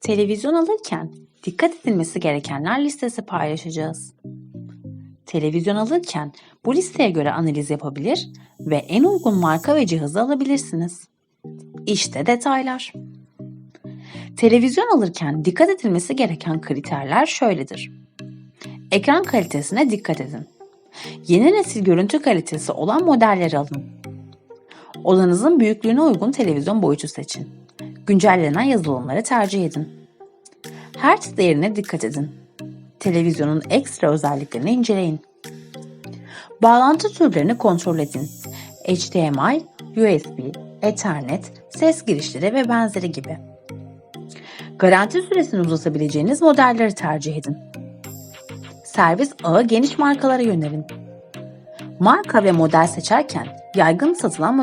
Televizyon alırken dikkat edilmesi gerekenler listesi paylaşacağız. Televizyon alırken bu listeye göre analiz yapabilir ve en uygun marka ve cihazı alabilirsiniz. İşte detaylar. Televizyon alırken dikkat edilmesi gereken kriterler şöyledir. Ekran kalitesine dikkat edin. Yeni nesil görüntü kalitesi olan modelleri alın. Odanızın büyüklüğüne uygun televizyon boyutu seçin. Güncellenen yazılımları tercih edin. Hertz değerine dikkat edin. Televizyonun ekstra özelliklerini inceleyin. Bağlantı türlerini kontrol edin. HDMI, USB, Ethernet, ses girişleri ve benzeri gibi. Garanti süresini uzatabileceğiniz modelleri tercih edin. Servis ağı geniş markalara yönelin. Marka ve model seçerken yaygın satılan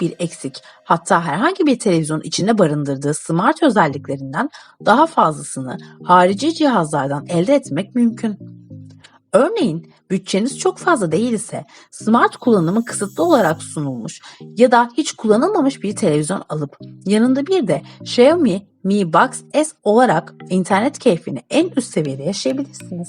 bir eksik hatta herhangi bir televizyonun içinde barındırdığı smart özelliklerinden daha fazlasını harici cihazlardan elde etmek mümkün. Örneğin bütçeniz çok fazla değil ise smart kullanımı kısıtlı olarak sunulmuş ya da hiç kullanılmamış bir televizyon alıp yanında bir de Xiaomi Mi Box S olarak internet keyfini en üst seviyede yaşayabilirsiniz.